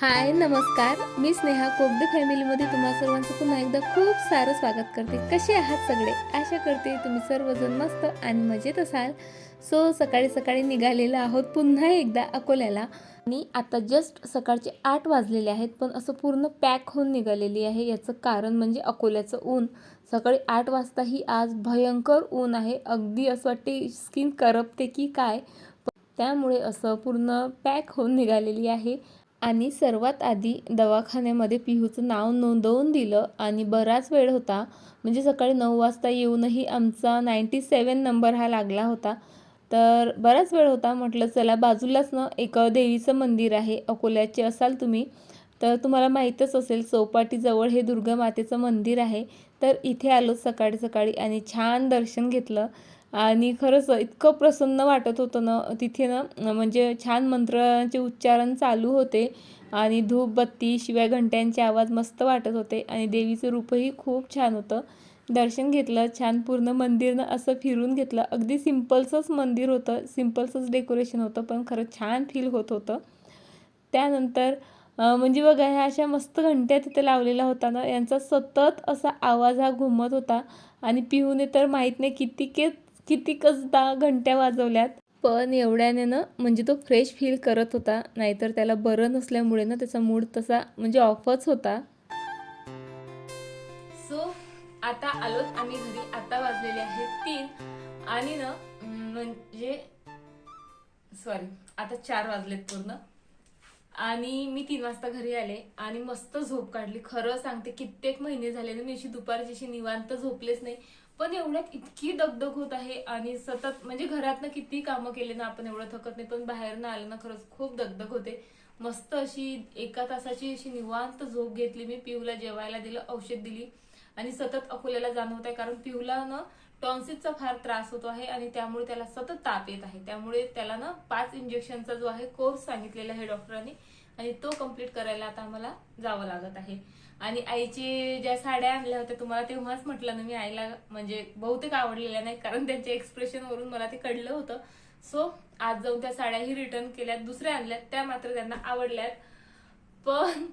हाय नमस्कार. मी स्नेहा कोगदे फॅमिलीमध्ये तुम्हा सर्वांचं पुन्हा एकदा खूप सारं स्वागत करते. कसे आहात सगळे? आशा करते तुम्ही सर्वजण मस्त आणि मजेत असाल. सो सकाळी सकाळी निघालेलो आहोत पुन्हा एकदा अकोल्याला. आणि आता जस्ट सकाळचे आठ वाजलेले आहेत पण असं पूर्ण पॅक होऊन निघालेली आहे. याचं कारण म्हणजे अकोल्याचं ऊन. सकाळी आठ वाजता ही आज भयंकर ऊन आहे. अगदी असं वाटते स्किन करपते की काय? त्यामुळे असं पूर्ण पॅक होऊन निघालेली आहे. आणि सर्वात आधी दवाखान्यामध्ये पिहूचं नाव नोंदवून दिलं आणि बराच वेळ होता. म्हणजे सकाळी नऊ वाजता येऊनही आमचा नाईंटी सेवन नंबर हा लागला होता. तर बराच वेळ होता. म्हटलं चला बाजूलाच ना एक देवीचं मंदिर आहे. अकोल्याचे असाल तुम्ही तर तुम्हाला माहीतच असेल चौपाटीजवळ हे दुर्गा मातेचं मंदिर आहे. तर इथे आलो सकाळी सकाळी आणि छान दर्शन घेतलं. आणि खरंच इतकं प्रसन्न वाटत होतं ना तिथे ना म्हणजे छान मंत्राचे उच्चारण चालू होते आणि धूप बत्ती शिवाय घंट्यांचे आवाज मस्त वाटत होते आणि देवीचं रूपही खूप छान होतं. दर्शन घेतलं छान पूर्ण मंदिरनं असं फिरून घेतलं. अगदी सिम्पलचंच मंदिर होतं सिम्पलचंच डेकोरेशन होतं पण खरंच छान फील होत होतं. त्यानंतर म्हणजे बघा ह्या अशा मस्त घंट्या तिथे लावलेल्या होता ना यांचा सतत असा आवाज हा घुमत होता. आणि पिहूने तर माहीत नाही किती के किती कसदा घंट्या वाजवल्यात? पण एवढ्याने ना म्हणजे तो फ्रेश फील करत होता. नाहीतर त्याला बरं नसल्यामुळे ना त्याचा मूड तसा म्हणजे ऑफच होता. सो आता आलोत आम्ही घरी. आता वाजलेले आहेत तीन. आणि ना म्हणजे सॉरी आता चार वाजलेत पूर्ण. आणि मी तीन वाजता घरी आले आणि मस्त झोप काढली. खरं सांगते कित्येक महिने झाले ना मी अशी दुपारची अशी निवांत झोपलेच नाही. पण एवढ्यात इतकी दगदग होत आहे आणि सतत म्हणजे घरातनं किती कामं केले ना आपण एवढं थकत नाही पण बाहेरनं आलं ना खरंच खूप दगदग होते. मस्त अशी एका तासाची अशी निवांत झोप घेतली मी पिऊला जेवायला दिलं औषध दिली आणि सतत अकोल्याला जाणं होत आहे कारण पिऊला ना टॉन्सिसचा फार त्रास होतो आहे आणि त्यामुळे त्याला सतत ताप येत आहे. त्यामुळे त्याला ना पाच इंजेक्शनचा जो आहे कोर्स सांगितलेला आहे डॉक्टरांनी आणि तो कंप्लीट करायला आता आम्हाला जावं लागत आहे. आणि आईची ज्या साड्या आणल्या होत्या तुम्हाला तेव्हाच म्हटलं ना मी आईला म्हणजे बहुतेक आवडलेल्या नाही कारण त्यांच्या एक्सप्रेशन वरून मला ते कळलं होतं. सो आज जाऊन त्या साड्याही रिटर्न केल्यात दुसऱ्या आणल्यात त्या मात्र त्यांना आवडल्यात. पण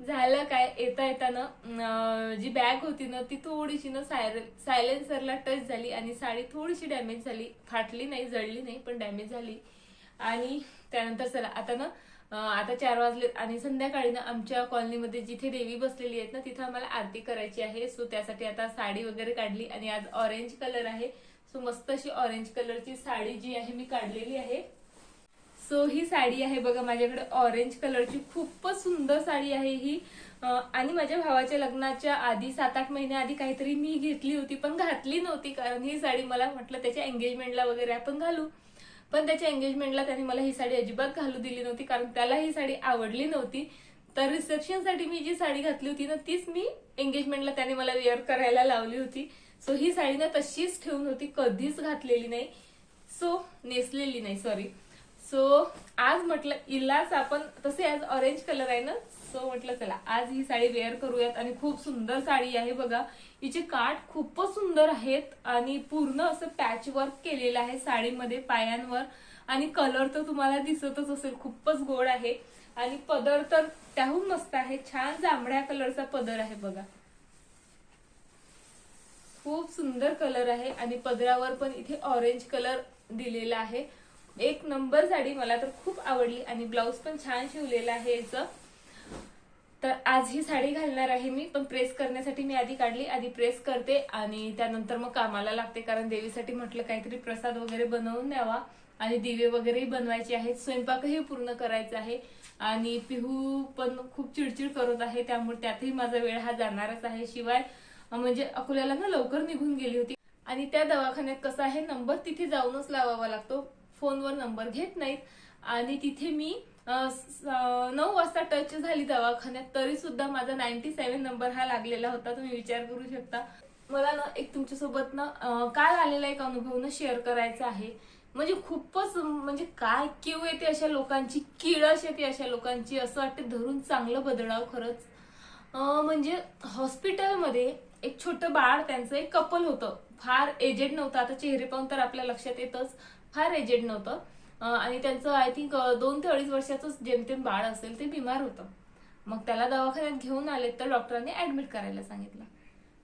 झालं काय येता येताना जी बॅग होती ना ती थोडीशी ना सायलेन्सरला टच झाली आणि साडी थोडीशी डॅमेज झाली. फाटली नाही जळली नाही पण डॅमेज झाली. आणि त्यानंतर चला आता ना आता चार वाजले आणि संध्याकाळी ना आमच्या कॉलनीमध्ये जिथे देवी बसलेली आहेत ना तिथं आम्हाला आरती करायची आहे. सो त्यासाठी आता साडी वगैरे काढली आणि आज ऑरेंज कलर आहे. सो मस्त अशी ऑरेंज कलरची साडी जी आहे मी काढलेली आहे. सो ही साडी आहे बघा माझ्याकडे ऑरेंज कलरची खूपच सुंदर साडी आहे ही. आणि माझ्या भावाच्या लग्नाच्या आधी सात आठ महिन्याआधी काहीतरी मी घेतली होती पण घातली नव्हती. कारण ही साडी मला म्हटलं त्याच्या एंगेजमेंटला वगैरे आपण घालू. पण त्याच्या एंगेजमेंटला त्याने मला ही साडी अजिबात घालू दिली नव्हती कारण त्याला ही साडी आवडली नव्हती. तर रिसेप्शनसाठी मी जी साडी घातली होती ना तीच मी एंगेजमेंटला त्याने मला वेअर करायला लावली होती. सो ही साडी ना तशीच ठेवून होती कधीच घातलेली नाही. सो नेसलेली नाही सॉरी सो आज म्हटलं इलाच आपण तसे आज ऑरेंज कलर आहे ना सो म्हटलं चला आज ही साडी वेअर करूयात आणि खूप सुंदर साडी आहे बघा. हिचे काठ खूपच सुंदर आहेत आणि पूर्ण असं पॅच वर्क केलेलं आहे साडीमध्ये पायांवर. आणि कलर तर तुम्हाला दिसतच असेल खूपच गोड आहे. आणि पदर तर त्याहून मस्त आहे छान जांभळ्या कलरचा पदर आहे बघा. खूप सुंदर कलर आहे आणि पदरावर पण इथे ऑरेंज कलर दिलेला आहे. एक नंबर साडी मला तर खूप आवडली आणि ब्लाऊज पण छान शिवलेला आहे याचं. तर आज ही साडी घालणार आहे मी पण प्रेस करण्यासाठी मी आधी काढली आधी प्रेस करते आणि त्यानंतर मग कामाला लागते. कारण देवीसाठी म्हटलं काहीतरी प्रसाद वगैरे बनवून द्यावा आणि दिवे वगैरेही बनवायचे आहेत. स्वयंपाकही पूर्ण करायचा आहे आणि पिहू पण खूप चिडचिड करत आहे त्यामुळे त्यातही माझा वेळ हा जाणारच आहे. शिवाय म्हणजे अकोल्याला ना लवकर निघून गेली होती. आणि त्या दवाखान्यात कसा आहे नंबर तिथे जाऊनच लावावा लागतो. फोनवर नंबर घेत नाहीत आणि तिथे मी नऊ वाजता टच झाली दवाखान्यात तरी सुद्धा माझा नाईन्टी सेव्हन नंबर हा लागलेला होता. तुम्ही विचार करू शकता. मला ना एक तुमच्यासोबत ना काल आलेला एक अनुभव ना शेअर करायचा आहे. म्हणजे खूपच म्हणजे काय किव येते अशा लोकांची किळस येते अशा लोकांची असं वाटते धरून चांगलं बदलाव खरंच. म्हणजे हॉस्पिटलमध्ये एक छोटं बाळ त्यांचं एक कपल होतं. फार एजेड नव्हतं. आता चेहरे पाहून तर आपल्या लक्षात येतच. फार एजेड नव्हतं. आणि त्यांचं आय थिंक दोन ते अडीच वर्षाचं जेमतेम बाळ असेल ते बिमार होतं. मग त्याला दवाखान्यात घेऊन आले तर डॉक्टरांनी ऍडमिट करायला सांगितलं.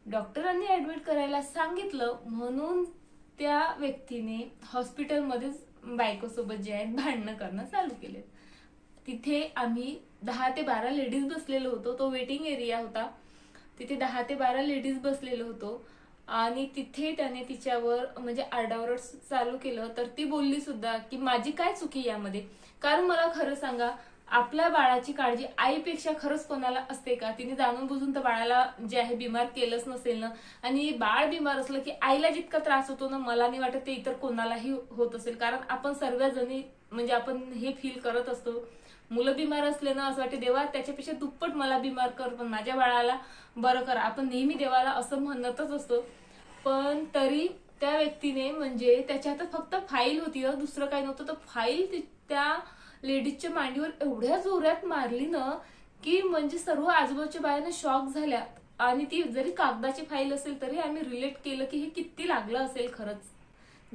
डॉक्टरांनी ऍडमिट करायला सांगितलं म्हणून त्या व्यक्तीने हॉस्पिटलमध्येच बायकोसोबत जे आहेत भांडणं करणं चालू केले तिथे आम्ही दहा ते बारा लेडीज बसलेलो होतो. तो वेटिंग एरिया होता. तिथे दहा ते बारा लेडीज बसलेलो होतो. आणि तिथे त्याने तिच्यावर म्हणजे आरडाओरड चालू केलं तर ती बोलली सुद्धा की माझी काय चुकी यामध्ये? कारण मला खरं सांगा आपल्या बाळाची काळजी आईपेक्षा खरंच कोणाला असते का? तिने जाणून बुजून तर बाळाला जे आहे बिमार केलंच नसेल ना? आणि बाळ बिमार असलं की आईला जितका त्रास होतो ना मला नाही वाटत ते इतर कोणालाही होत असेल. कारण आपण सर्वजणी म्हणजे आपण हे फील करत असतो. मुलं बिमार असले ना असं वाटते देवा त्याच्यापेक्षा दुप्पट मला बिमार कर पण माझ्या बाळाला बरं कर. आपण नेहमी देवाला असं म्हणतच असतो. पण तरी त्या व्यक्तीने म्हणजे त्याच्या हातात फक्त फाईल होती दुसरं काही नव्हतं. तर फाईल त्या लेडीजच्या मांडीवर एवढ्या जोरात मारली ना की म्हणजे सर्व आजूबाजूच्या बायांना शॉक झाल्या. आणि ती जरी कागदाची फाईल असेल तरी आम्ही रिलेट केलं की हे किती लागलं असेल खरंच.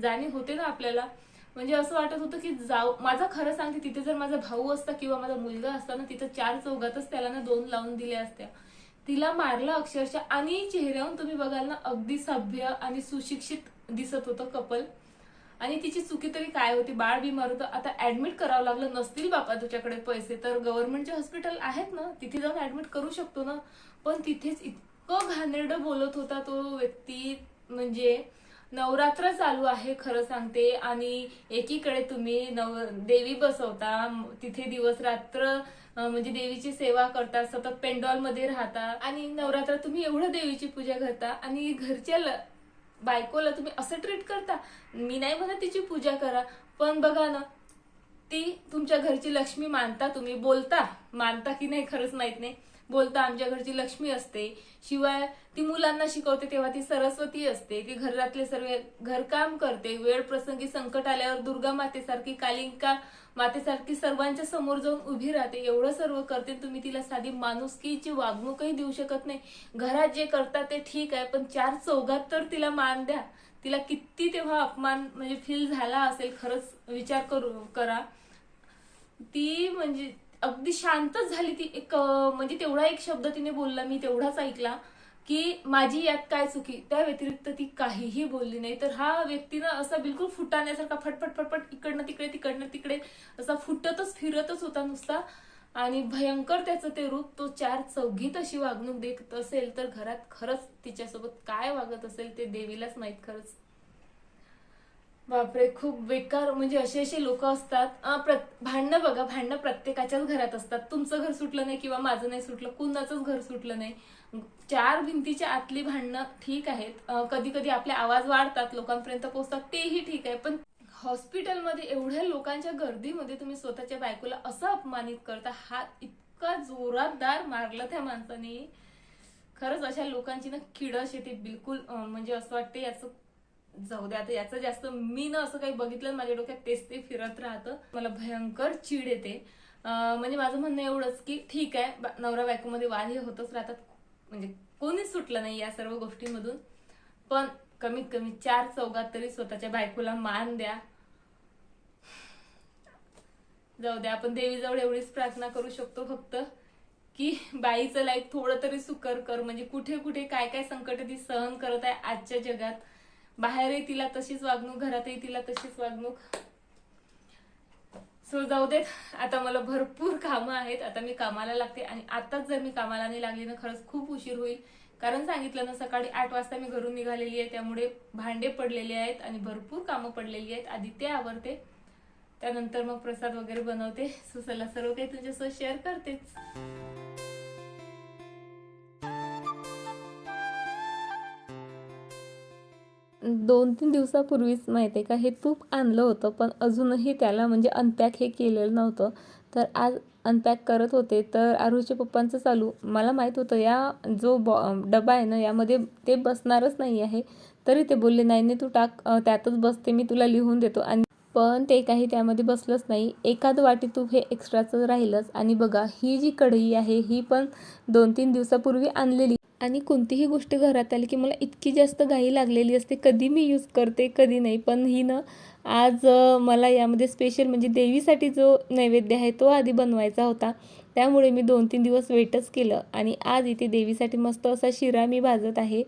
जाणीव होते ना आपल्याला. म्हणजे असं वाटत होतं की जाऊ माझा खरं सांगते तिथे जर माझा भाऊ असता किंवा माझा मुलगा असता ना तिथं चार चौघातच त्याला ना दोन लावून दिल्या असत्या. तिला मारलं अक्षरशः आणि चेहऱ्याहून तुम्ही बघाल ना अगदी सभ्य आणि सुशिक्षित दिसत होतं कपल. आणि तिची चुकी तरी काय होती? बाळ बिमार होतं. आता ऍडमिट करावं लागलं. नसतील बापा तुझ्याकडे पैसे. तर गव्हर्नमेंटचे हॉस्पिटल आहेत ना तिथे जाऊन ऍडमिट करू शकतो ना. पण तिथेच इतकं घाणेरडं बोलत होता तो व्यक्ती म्हणजे नवरात्र चालू आहे खरं सांगते. आणि एकीकडे तुम्ही नव देवी बसवता तिथे दिवस रात्र म्हणजे देवीची सेवा करता सतत पेंडॉलमध्ये राहता. आणि नवरात्र तुम्ही एवढं देवीची पूजा करता आणि घरच्या ल- बायकोला तुम्ही असं ट्रीट करता मी नाही म्हणत तिची पूजा करा. पण बघा ना ती तुमच्या घरची लक्ष्मी मानता तुम्ही बोलता. मानता की नाही खरंच माहीत नाही. बोलता आमच्या घरची लक्ष्मी असते. शिवाय ती मुलांना शिकवते तेव्हा ती सरस्वती असते. ती घरातले सर्व घरकाम करते. वेळ प्रसंगी संकट आल्यावर दुर्गा मातेसारखी कालिंका मातेसारखी सर्वांच्या समोर जाऊन उभी राहते. एवढं सर्व करते तुम्ही तिला साधी माणुसकीची वागणूकही देऊ शकत नाही. घरात जे करतात ते ठीक आहे पण चार चौघात तर तिला मान द्या. तिला किती तेव्हा अपमान म्हणजे फील झाला असेल खरंच विचार करू करा. ती म्हणजे अगदी शांतच झाली ती. एक म्हणजे तेवढा एक शब्द तिने बोलला मी तेवढाच ऐकला की माझी यात काय चुकी? त्या व्यतिरिक्त ती काहीही बोलली नाही. तर हा व्यक्तीनं असा बिलकुल फुटाण्यासारखा फटफट फटफट इकडनं तिकडे तिकडनं तिकडे असा फुटतच फिरतच होता नुसता. आणि भयंकर त्याचं ते रूप तो चार चौघीत अशी वागणूक देत असेल तर घरात खरंच तिच्यासोबत काय वागत असेल ते देवीलाच माहीत खरंच बापरे खूप बेकार. म्हणजे असे असे लोक असतात. भांडणं बघा भांडणं प्रत्येकाच्याच घरात असतात. तुमचं घर सुटलं नाही किंवा माझं नाही सुटलं कुणाचंच घर सुटलं नाही. चार भिंतीच्या आतली भांडणं ठीक आहेत. कधी कधी आपले आवाज वाढतात लोकांपर्यंत पोहोचतात तेही ठीक आहे. पण हॉस्पिटलमध्ये एवढ्या लोकांच्या गर्दीमध्ये तुम्ही स्वतःच्या बायकोला असं अपमानित करता हा इतका जोरातदार मारला त्या माणसाने. खरंच अशा लोकांची ना किडस येते बिलकुल म्हणजे असं वाटते याचं जाऊ दे आता याचं जास्त मी ना असं काही बघितलं माझ्या डोक्यात तेच ते फिरत राहतं. मला भयंकर चीड येते. म्हणजे माझं म्हणणं एवढंच की ठीक आहे नवरा बायकोमध्ये वाद हे होतच राहतात. म्हणजे कोणीच सुटलं नाही या सर्व गोष्टीमधून. पण कमीत कमी चार चौघात तरी स्वतःच्या बायकोला मान द्या. जाऊ द्या आपण देवीजवळ एवढीच प्रार्थना करू शकतो फक्त की बाईचं लाईफ थोडं तरी सुकर कर. म्हणजे कुठे कुठे काय काय संकट ती सहन करत आहे आजच्या जगात. बाहेरही तिला तशीच वागणूक घरातही तिला तशीच वागणूक. सो जाऊ देत. आता मला भरपूर कामं आहेत. आता मी कामाला लागते आणि आताच जर मी कामाला नाही लागली ना खरंच खूप उशीर होईल. कारण सांगितलं ना सकाळी आठ वाजता मी घरून निघालेली आहे. त्यामुळे भांडे पडलेले आहेत आणि भरपूर कामं पडलेली आहेत. आधी ते आवरते. त्यानंतर मग प्रसाद वगैरे बनवते. सो चला सर्व काही तुमच्यासोबत शेअर करतेच. दोन तीन दिवसापूर्वीच माहिती आहे का हे तूप आणलं होतं पण अजूनही त्याला म्हणजे अनपॅक हे केलेलं नव्हतं. तर आज अनपॅक करत होते. तर आरुच्या पप्पांचं चालू. मला माहीत होतं या जो बॉ डबा आहे ना यामध्ये ते बसणारच नाही आहे. तरी ते बोलले नाही नाही तू टाक. त्यातच बसते मी तुला लिहून देतो. आणि पण ते काही त्यामध्ये बसलंच नाही. एखाद वाटी तूप हे एक्स्ट्राचं राहिलंच. आणि बघा ही जी कढई आहे ही पण दोन तीन दिवसापूर्वी आणलेली. आणि कोणतीही गोष्ट घरात आली की मला इतकी जास्त घाई लागलेली असते. कधी मी यूज करते कधी नाही. पण ही ना आज मला यामध्ये स्पेशल म्हणजे देवीसाठी जो नैवेद्य आहे तो आधी बनवायचा होता. त्यामुळे मी दोन तीन दिवस वेटच केलं. आणि आज इथे देवीसाठी मस्त असा शिरा मी भाजत आहे.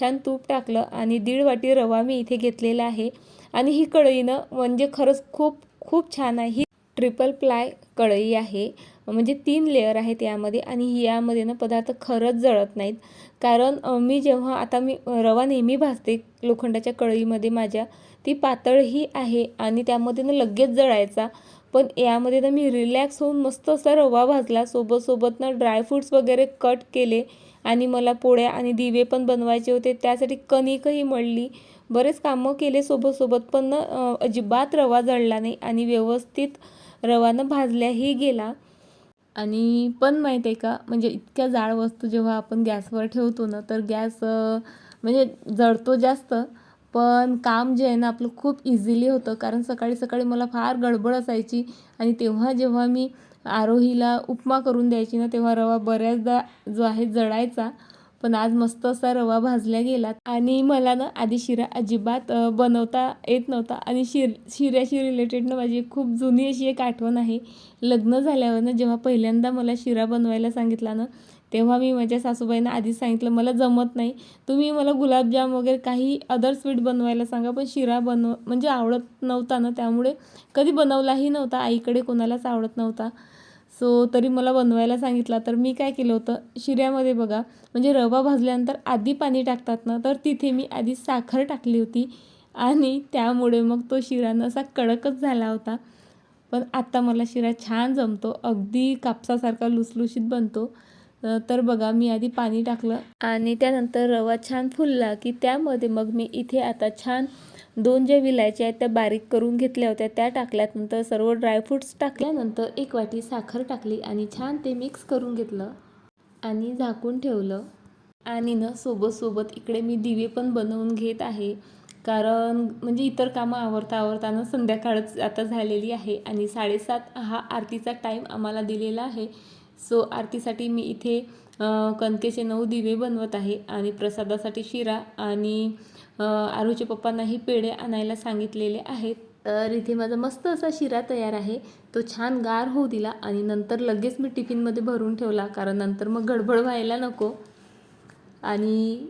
छान तूप टाकलं आणि दीड वाटी रवा मी इथे घेतलेला आहे. आणि ही कढईनं म्हणजे खरंच खूप खूप छान आहे. ही ट्रिपल प्लाय कढई आहे. म्हणजे तीन लेअर आहेत यामध्ये आणि यामध्ये ना पदार्थ खरंच जळत नाहीत. कारण मी जेव्हा आता मी रवा नेहमी भाजते लोखंडाच्या कढईमध्ये माझ्या ती पातळही आहे आणि त्यामध्ये ना लगेच जळायचा. पण यामध्ये ना मी रिलॅक्स होऊन मस्त असा रवा भाजला. सोबत सोबत ना ड्रायफ्रूट्स वगैरे कट केले आणि मला पोळ्या आणि दिवे पण बनवायचे होते. त्यासाठी कणिकही मळली. बरेच कामं केले सोबतसोबत पण ना अजिबात रवा जळला नाही आणि व्यवस्थित रवानं भाजल्याही गेला. आणि पण माहीत आहे का म्हणजे इतक्या जाड वस्तू जेव्हा आपण गॅसवर ठेवतो ना तर गॅस म्हणजे जळतो जास्त. पण काम जे आहे ना आपलं खूप इझिली होतं. कारण सकाळी सकाळी मला फार गडबड असायची. आणि तेव्हा जेव्हा मी आरोहीला उपमा करून द्यायची ना तेव्हा रवा बऱ्याचदा जो आहे जळायचा. पण आज मस्त असा रवा भाजल्या गेला आणि मला ना आधी शिरा अजिबात बनवता येत नव्हता. आणि शिर शिऱ्याशी रिलेटेड ना माझी खूप जुनी अशी एक आठवण आहे. लग्न झाल्यावर ना जेव्हा पहिल्यांदा मला शिरा बनवायला सांगितला ना तेव्हा मी माझ्या सासूबाईंना आधीच सांगितलं मला जमत नाही. तुम्ही मला गुलाबजाम वगैरे काही अदर स्वीट बनवायला सांगा पण शिरा बनव. म्हणजे आवडत नव्हता ना त्यामुळे. कधी बनवलाही नव्हता. आईकडे कोणालाच आवडत नव्हता. सो तरी मला बनवायला सांगितला तर मी काय केलं होतं शिऱ्यामध्ये बघा म्हणजे रवा भाजल्यानंतर आधी पाणी टाकतात ना तर तिथे मी आधी साखर टाकली होती आणि त्यामुळे मग तो शिरा असा कडकच झाला होता. पण आत्ता मला शिरा छान जमतो अगदी कापसासारखा लुसलुशीत बनतो. तर बघा मी आधी पाणी टाकलं आणि त्यानंतर रवा छान फुलला की त्यामध्ये मग मी इथे आता छान दोन ज्या विलायच्या आहेत त्या बारीक करून घेतल्या होत्या त्या टाकल्यात. नंतर सर्व ड्रायफ्रुट्स टाकल्यानंतर एक वाटी साखर टाकली आणि छान ते मिक्स करून घेतलं आणि झाकून ठेवलं. आणि ना सोबत सोबत इकडे मी दिवे पण बनवून घेत आहे. कारण म्हणजे इतर कामं आवरता आवरताना संध्याकाळच आता झालेली आहे आणि साडेसात हा आरतीचा टाईम आम्हाला दिलेला आहे. सो आरतीसाठी मी इथे कणकेचे नऊ दिवे बनवत आहे आणि प्रसादासाठी शिरा आणि अ, आरूच्या पप्पांनाही पेढे आणायला सांगितलेले आहेत. तर इथे माझा मस्त असा शिरा तयार आहे. तो छान गार होऊ दिला आणि नंतर लगेच मी टिफिनमध्ये भरून ठेवला कारण नंतर मग गडबड व्हायला नको. आणि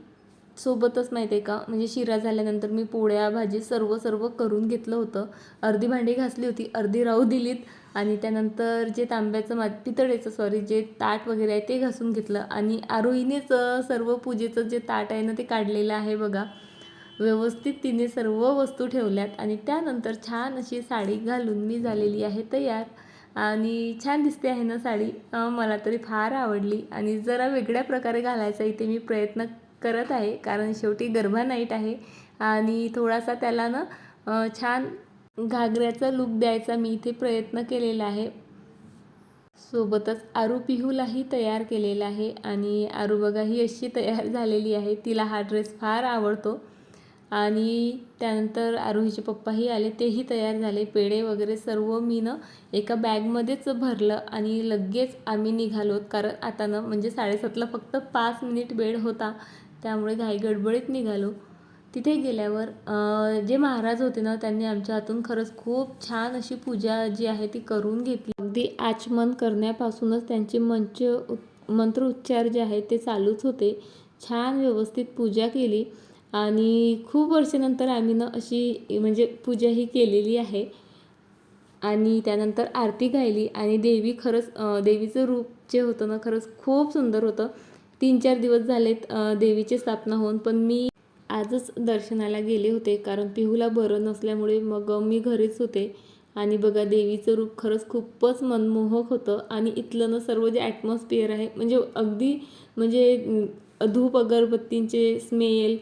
सोबतच माहिती आहे का म्हणजे शिरा झाल्यानंतर मी पोळ्या भाजी सर्व सर्व करून घेतलं होतं. अर्धी भांडी घासली होती अर्धी राहू दिलीत. आणि त्यानंतर जे तांब्याचं मा पितळेचं सॉरी जे ताट वगैरे आहे ते घासून घेतलं. आणि आरोहीनेच सर्व पूजेचं जे ताट आहे ना ते काढलेलं आहे बघा. व्यवस्थित तिने सर्व वस्तू ठेवल्यात आणि त्यानंतर छान अशी साडी घालून मी झालेली आहे तयार. आणि छान दिसते आहे ना साडी. मला तरी फार आवडली. आणि जरा वेगळ्या प्रकारे घालायचा इथे मी प्रयत्न करत आहे कारण शेवटी गरबा नाईट आहे. आणि थोडासा त्याला ना छान घागऱ्याचा लूक द्यायचा मी इथे प्रयत्न केलेला आहे. सोबतच आरू पिहूलाही तयार केलेला आहे आणि आरू बघा ही अशी तयार झालेली आहे. तिला हा ड्रेस फार आवडतो. आणि त्यानंतर आरोहीचे पप्पाही आले तेही तयार झाले. पेढे वगैरे सर्व मी एका बॅगमध्येच भरलं आणि लगेच आम्ही निघालो कारण आता ना म्हणजे साडेसातला फक्त पाच मिनिट वेळ होता. त्यामुळे घाई गडबडीत निघालो. तिथे गेल्यावर जे महाराज होते ना त्यांनी आमच्या हातून खरंच खूप छान अशी पूजा जी आहे ती करून घेतली. अगदी आचमन करण्यापासूनच त्यांचे मंच मंत्र मंत्रोच्चार जे आहेत ते चालूच होते. छान व्यवस्थित पूजा केली. आणि खूप वर्षानंतर आम्ही ना अशी म्हणजे पूजा ही केलेली आहे. आणि त्यानंतर आरती गायली. आणि देवी खरंच देवीचं रूप जे होतं ना खरंच खूप सुंदर होतं. तीन चार दिवस झालेत देवीची स्थापना होऊन. पण मी आजच दर्शनाला गेले होते कारण पिहूला बरं नसल्यामुळे मग मी घरीच होते. आणि बघा देवीचं रूप खरंच खूपच मनमोहक होतं. आणि इथलं ना सर्व जे ॲटमॉस्फिअर आहे म्हणजे अगदी म्हणजे धूप अगरबत्तींचे स्मेल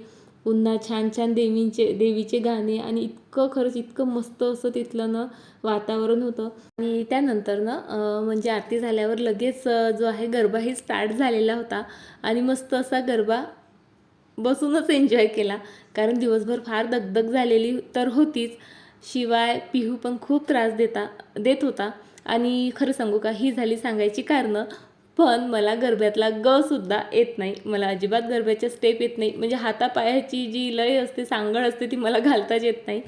पुन्हा छान छान देवींचे देवीचे गाणे आणि इतकं खरंच इतकं मस्त असं तिथलं ना वातावरण होतं. आणि त्यानंतर ना म्हणजे आरती झाल्यावर लगेच जो आहे गरबाही स्टार्ट झालेला होता. आणि मस्त असा गरबा बसूनच एन्जॉय केला. कारण दिवसभर फार दगदग झालेली तर होतीच. शिवाय पिहू पण खूप त्रास देता देत होता. आणि खरं सांगू का ही झाली सांगायची कारणं. पण मला गरब्यातला ग सुद्धा येत नाही. मला अजिबात गरब्याच्या स्टेप येत नाही. म्हणजे हातापायाची जी लय असते सांगड असते ती मला घालताच येत नाही.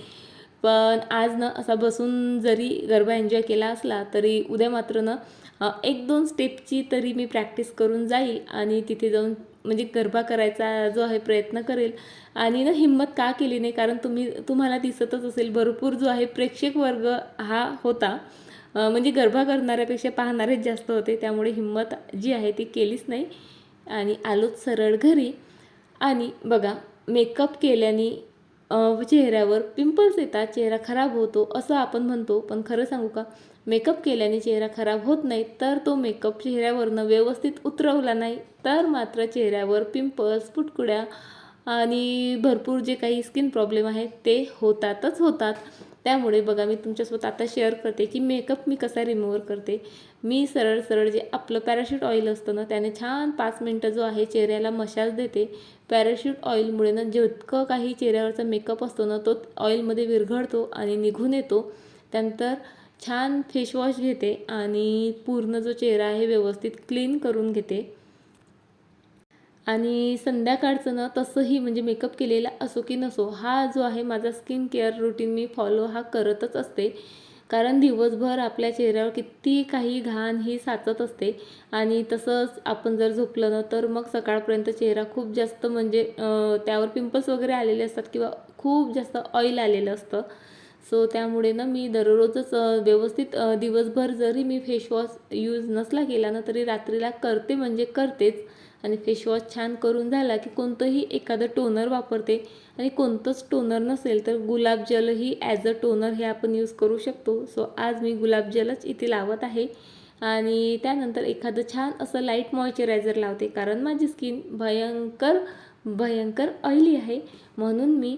पण आज ना असा बसून जरी गरबा एन्जॉय केला असला तरी उद्या मात्र ना एक दोन स्टेपची तरी मी प्रॅक्टिस करून जाईल. आणि तिथे जाऊन म्हणजे गरबा करायचा जो आहे प्रयत्न करेल. आणि ना हिंमत का केली नाही? कारण तुम्ही तुम्हाला दिसतच असेल भरपूर जो आहे प्रेक्षक वर्ग हा होता. म्हणजे गरबा करणाऱ्यापेक्षा पाहणारेच जास्त होते. त्यामुळे हिंमत जी आहे ती केलीच नाही. आणि आलोच सरळ घरी. आणि बघा मेकअप केल्याने चेहऱ्यावर पिंपल्स येतात. चेहरा खराब होतो असं आपण म्हणतो. पण खरं सांगू का? मेकअप केल्याने चेहरा खराब होत नाही तर तो मेकअप चेहऱ्यावरनं व्यवस्थित उतरवला नाही तर मात्र चेहऱ्यावर पिंपल्स पुटकुड्या आणि भरपूर जे काही स्किन प्रॉब्लेम आहेत ते होतातच होतात. त्यामुळे बघा मी तुमच्यासोबत आता शेअर करते की मेकअप मी कसा रिमूव्हर करते. मी सरळ सरळ जे आपलं पॅराशूट ऑइल असतं ना त्याने छान पाच मिनटं जो आहे चेहऱ्याला मशाज देते. पॅराशूट ऑइलमुळे ना जितकं काही चेहऱ्यावरचा मेकअप असतो ना तो ऑइलमध्ये विरघळतो आणि निघून येतो. त्यानंतर छान फेसवॉश घेते आणि पूर्ण जो चेहरा आहे व्यवस्थित क्लीन करून घेते. आणि संध्याकाळचं ना तसंही म्हणजे मेकअप केलेला असो की नसो हा जो आहे माझा स्किन केअर रुटीन मी फॉलो हा करतच असते. कारण दिवसभर आपल्या चेहऱ्यावर किती काही घाण ही साचत असते. आणि तसंच आपण जर झोपलं ना तर मग सकाळपर्यंत चेहरा खूप जास्त म्हणजे त्यावर पिंपल्स वगैरे आलेले असतात किंवा खूप जास्त ऑइल आलेलं असतं. सो त्यामुळे ना मी दररोजच व्यवस्थित दिवसभर जरी मी फेशवॉश यूज नसला केला ना तरी रात्रीला करते म्हणजे करतेच. आणि फेशवॉश छान करून झाला की कोणतंही एखादं टोनर वापरते. आणि कोणतंच टोनर नसेल तर गुलाबजलही ॲज अ टोनर हे आपण यूज करू शकतो. सो आज मी गुलाबजलच इथे लावत आहे. आणि त्यानंतर एखादं छान असं लाइट मॉइश्चरायझर लावते. कारण माझी स्किन भयंकर भयंकर ऑइली आहे. म्हणून मी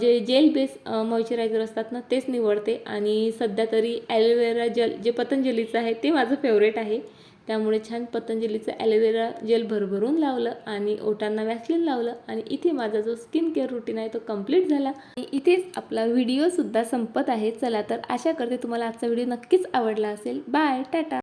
जे जेल बेस मॉइश्चरायझर असतात ना तेच निवडते. आणि सध्या तरी ॲलोवेरा जेल जे पतंजलीचं आहे ते माझं फेवरेट आहे. त्यामुळे छान पतंजलीचं ॲलोवेरा जेल भरभरून लावलं आणि ओटांना वॅसलिन लावलं आणि इथे माझा जो स्किन केअर रुटीन आहे तो कंप्लीट झाला. आणि इथेच आपला व्हिडिओसुद्धा संपत आहे. चला तर आशा करते तुम्हाला आजचा व्हिडिओ नक्कीच आवडला असेल. Bye tata!